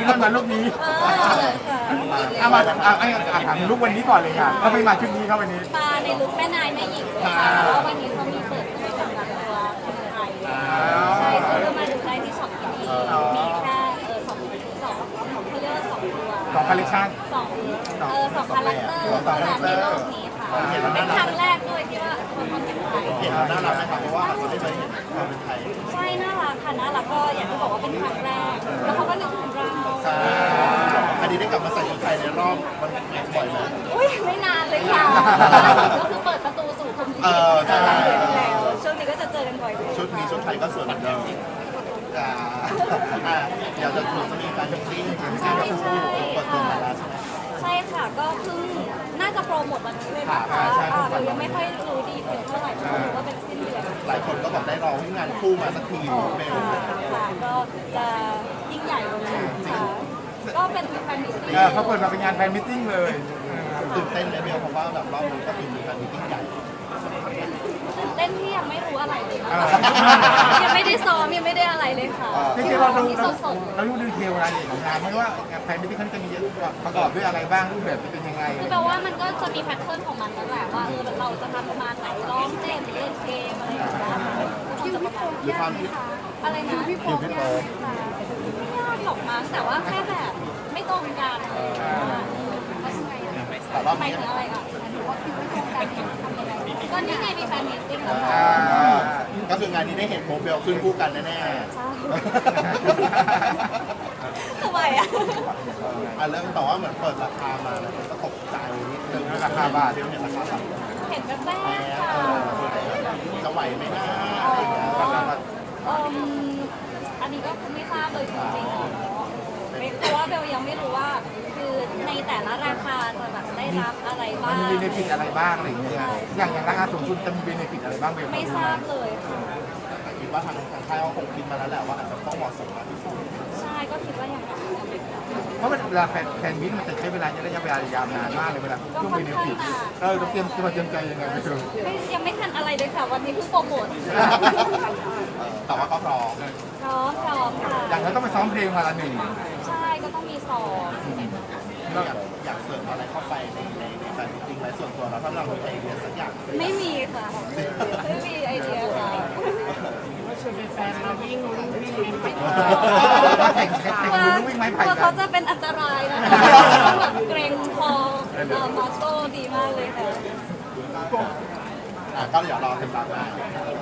ไม่ค่อยมาลูกนี้เออเลยค่ะเอามาเอาเอาเอาถามถึงลูกวันนี้ก่อนเลยค่ะเราไม่มาชุดนี้ครับวันนี้ มาในลุคแม่นายแม่หญิงเลยค่ะเพราะว่าวันนี้เขามีเปิดตัวสำหรับตัวคนไทยใช่ซึ่งก็มาดูได้ที่ช็อปที่นี่มีแค่เออสองสองเขาเรียกว่าสองตัวสองคอลเลคชันสองเออสองคาแรคเตอร์เท่านั้นในโลกนี้ค่ะเป็นครั้งแรกด้วยที่ว่าคนมาเป็นไทยเห็นแล้วน่ารักไหมครับเพราะว่าเราได้ไปเห็น ความเป็นไทยใช่น่ารักค่ะน่ารักก็อย่างที่บอกว่าเป็นครั้งแรก แล้วเขาก็นึกถึงเราใช่อันนี้ได้กลับมาใส่ชุดไทยในรอบมันบ่อยไหมอุ้ยไม่นานเลยค่ะก็คือเปิดประตูสู่คนที่เออใช่แล้วช่วงนี้ก็จะเจอกันบ่อยขึ้นชุดนี้ชุดไทยก็สวยเหมือนเดิมอ่าอ่าเดี๋ยวจะถูกจะมีการมิตติ้งทางที่เราเปิดตัวมาแล้วใช่ไหมใช่ค่ะก็เพิ่งน่าจะโปรโมทวันนี้เลยนะคะอ่าเรายังไม่ค่อยรู้ดีเทลเท่าไหร่เพราะรู้ว่าเป็นสิ้นเดือน หลายคนก็บอกได้รอวิ่งงานคู่มาสักทีเบล ค่ะค่ะก็จะยิ่งใหญ่กว่านี้ค่ะก็เป็นแฟนมิตติ้งเออเขาเปิดมาเป็นงานแฟนมิทติ้งเลยตื่นเต้นไหมเบลเพราะว่าแบบรอบนี้ก็คือมีการมิตติ้งใหญ่ ตื่นเต้นที่ยังไม่รู้อะไรเลยนะคะยังไม่ได้ซ้อมยังไม่ได้อะไรเลยค่ะจริงๆเราดูที่เราสดเราดูดีเทลรายละเอียดของงานไม่ว่าแฟนมิทติ้งเขาจะมีประกอบด้วยอะไรบ้างรูปแบบจะเป็นยังไงๆคือแปลว่ามันก็จะมีแพทเทิร์นของมันนั่นแหละว่าเออเราจะทำประมาณไหน หรือความที่อะไรนะพี่โป๊ไม่ยากหรอกมั้งแต่ว่าแค่แบบไม่ตรงกันอะไรอย่างเงี้ยก็ยังไงอะแต่รอบหมายนี้ถึงอะไรอะหมายถึงว่าคิวไม่ตรงกันทำยังไงก็นี่ไงมีแฟนมีตติ้งแล้วอ่าก็คืองานนี้ได้เห็นโมเบลขึ้นคู่กันแน่ๆใช่ทำไมอะอะเริ่มแต่ว่าเหมือนเปิดราคามาแล้วก็ตกใจนิดนึงราคาบาทเดียวเนี่ยราคาแบบเห็นแบบแรแพกงค่ะเออจะไหวไหมนะอ๋อะไรอย่างเงี้ย ออืมอันนี้ก็คือไม่ทราบเลยจริงๆอะเนาะไม่เพราะว่าเบลยังไม่รู้ว่า คือในแต่ละราคาจะแบบได้รับอะไรมับ้านง มีเบนฟิตอะไรบ้างอะไรอย่างเงี้ย อย่างอย่างราคาสูงสุดจะมีเบนฟิตอะไรบ้างเบลไม่ทราบเลยค่ะคิด ว่าทางทางค่ายเขาคงคิดมาแล้วแหละว่าอาจจะต้องเหมาะสมมากที่สุดใช่ก็คิดว่าอย่างนั้นเพราะเวลาแฟนแฟนมิตมันจะใช้เวลาระยะเวลายาวนานมากเลยเวลาช่วงเบนฟิตเออต้องเตรียมตัวเตรียมใจยังไงไม่รู้ไม่ยังไม่ทันอะไรเลยค่ะวันนี้เพิ่งโปรโมทเออแต่ว่าก็พร้อมพร้อมพร้อมค่ะอย่างเราต้องไปซ้อมเพลงมาละหนึ่งใช่ก็ต้องมีสอบอยากอยากเสริมอะไรเข้าไปในในในการมิติ้งไหมส่วนตัวเราถ้าเรามีไอเดียสักอย่างไม่มีค่ะ ไม่มีไอเดียค่ะ แข่งแข่งแข่งกลัววิ่งไม้ไผ่กลัวกัเขานจะเป็นอันตรายนะคะต้องแบบเกรงคอเอ่อมอสโต้ดีมากเลยค่ะอะก็เดี๋ยวรอติดตามได้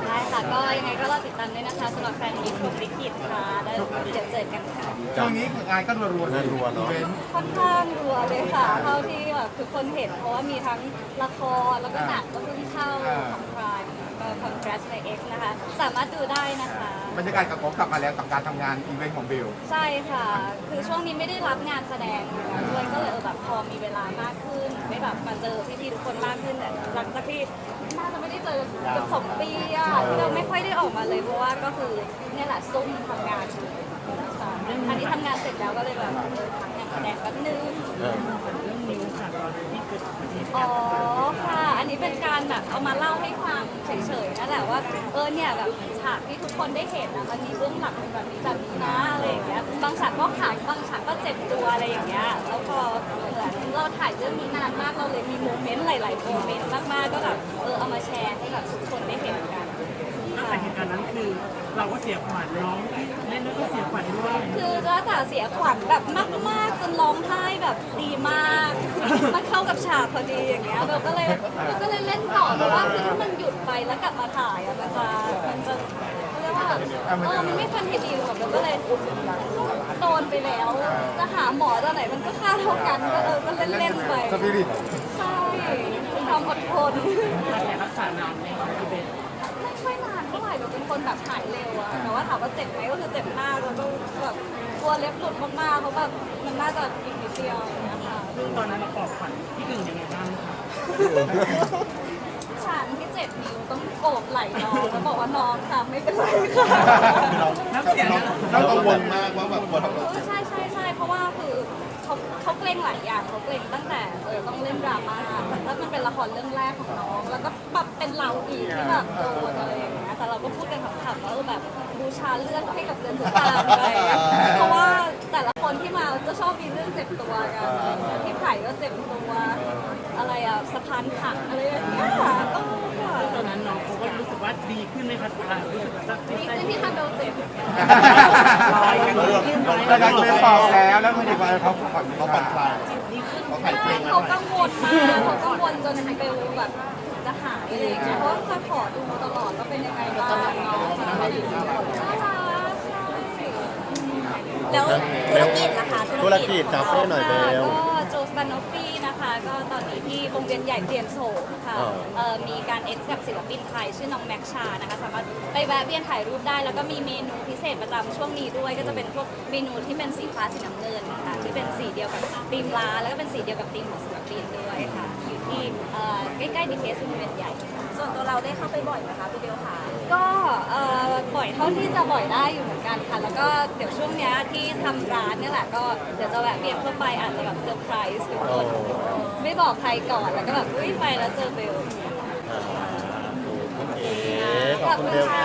ได้ค่ะก็ยังไงก็รอติดตามด้วยนะคะสำหรับแฟนมิตรของลิขิตค่ะแล้วเดี๋ยวเจอกันค่ะ ช่วงนี้งานก็รัวๆรัวๆเนาะ ค่อนข้างรัวเลยค่ะ เท่าที่แบบทุกคนเห็นเพราะว่ามีทั้งละครแล้วก็หนังก็เพิ่งเข้าของ พรายก็คอนแกรสใน X นะคะ สามารถดูได้นะคะ บรรยากาศกับผมกลับมาแล้วกับการทำงานอีเวนต์ของเบล ใช่ค่ะ คือช่วงนี้ไม่ได้รับงานแสดงด้วยก็เลยเออแบบพอมีเวลามากขึ้น ได้แบบมาเจอพี่ๆทุกคนมากขึ้นแต่หลังจากที่น่าจะไม่ได้เจอเกือบสองปีอะที่เราไม่ค่อยได้ออกมาเลยเพราะว่าก็คือเนี่ยแหละซุ่มทำงานอยู่ค่ะอันนี้ทำงานเสร็จแล้วก็เลยแบบเออพักงาน แสดแป๊บนึงอ๋อค่ะ อันนี้เป็นการแบบเอามาเล่าให้ฟังเฉยๆนั่นแหละว่าเออเนี่ยแบบฉากที่ทุกคนได้เห็นนะมันมีเบื้องหลังเป็นแบบนี้แบบนี้นะอะไรอย่างเงี้ยบางฉากก็ขายบางฉากก็เจ็บตัวอะไรอย่างเงี้ยแล้วพอเหมือนเราถ่ายเรื่องนี้นานมากเราเลยมีโมเมนต์หลายๆโมเมนต์มากๆก็แบบเออเอามาแชร์ให้แบบทุกคนได้เห็นกัน ตั้งแต่เหตุการณ์นั้นคือเราก็เสียขวัญน้องเล่นแล้วก็เสียขวัญด้วย คือจ้าจ๋าเสียขวัญแบบมากๆจนร้องไห้แบบดีมาก มันเข้ากับฉากพอดีอย่างเงี้ยเบลก็เลยเบลก็เลยเล่นต่อเพราะว่าคือถ้ามันหยุดไปแล้วกลับมาถ่ายอะมันจะมันจะเขาเรียกว่าแบบเออมันไม่ทันเห็นดีแบบเบลก็เลยโดนไปแล้ว จะหาหมอตอนไหนมันก็ค่าเท่ากันก็เออก็เล่นๆไปสปิริตใช่ความอดทนการแข่รักษานานไหมครับพี่เบนไม่ค่อย นานเท่าไหร่เราเป็นคนแบบหายเร็วอะแต่ว่าถามว่าเจ็บไหมก็คือเจ็บมากแล้วก็แบบกลัวเล็บหลุดมากๆเพราะแบบมันน่าจะอีกนิดเดียวอย่างเงี้ยค่ะ ซึ่งตอนนั้นเราปลอบขวัญพี่กึ่งยังไงบ้างคะฉันที่เจ็บนิ้วต้องโอบไหล่น้องแล้วบอกว่าน้องค่ะไม่เป็นไรค่ะคือเราเราเรากังวลมากว่าแบบกลัวทำเออใช่ใช่ใช่เพราะว่าคือเขาเขาเกรงหลายอย่างเขาเกรงตั้งแต่เออต้องเล่นดราม่าแล้วมันเป็นละครเรื่องแรกของน้อง แล้วก็แบบเป็นเราอีกที่แบบโดนอะไรอย่าง เราก็พูดกันขำๆว่าเออแบบบูชาเลือดให้กับเรือนทุกตาไปเพราะว่าแต่ละคนที่มาจะชอบมีเรื่องเจ็บตัวกันที่ไผ่ก็เจ็บตัว อะไรอะสะพานผักอะไรอย่างเงี้ยก็ตอนนั้นน้องเขาก็รู้สึกว่าดีขึ้นไหมครับอ่ารู้สึกว่าดีขึ้นที่ทำเราเจ็บลอยกันดีขึ้นไหมแต่ดังเป็นบอกแล้วแล้วคุณจะไปเขาผ่อนเขาผ่อนคลายเขาถ่ายเพลงมาเขาหน่กังวลมากเขากังวลจนเบลแบบ จะหายอะไรอย่างเงี้ยเพราะจะขอดูตลอดว่าเป็นยังไงบ้างน้องน่ารักใช่แล้วธุรกิจนะคะธุรกิจคาเฟ่หน่อยเบล ก็โจสปานอฟฟี่นะคะ ก็ตอนนี้ที่วงเวียนใหญ่เปลี่ยนโฉมค่ะอ๋อ เอ่อมีการเอ็กซ์กับศิลปินไทยชื่อน้องแม็กชานะคะสามารถไปแวะเวียนถ่ายรูปได้ แล้วก็มีเมนูพิเศษประจำช่วงนี้ด้วย ก็จะเป็นพวกเมนูที่เป็นสีฟ้าสีน้ำเงินค่ะที่เป็นสีเดียวกับธีมร้านแล้วก็เป็นสีเดียวกับธีมของศิลปินด้วยค่ะอยู่ที่เอ่อใกล้ๆดีเคสวงเวียนใหญ่ค่ะ ส่วนตัวเราได้เข้าไปบ่อยไหมคะพี่เบลค่ะ ก็เอ่อบ่อยเท่าที่จะบ่อยได้อยู่เหมือนกันค่ะ แล้วก็เดี๋ยวช่วงเนี้ยที่ทำร้านเนี่ยแหละก็เดี๋ยวจะแวะเวียนเข้าไปอาจจะแบบเซอร์ไพรส์ทุกคน ไม่บอกใครก่อนแล้วก็แบบอุ้ยไปแล้วเจอเบลขอบคุณเบลค่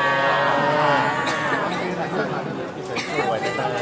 ะ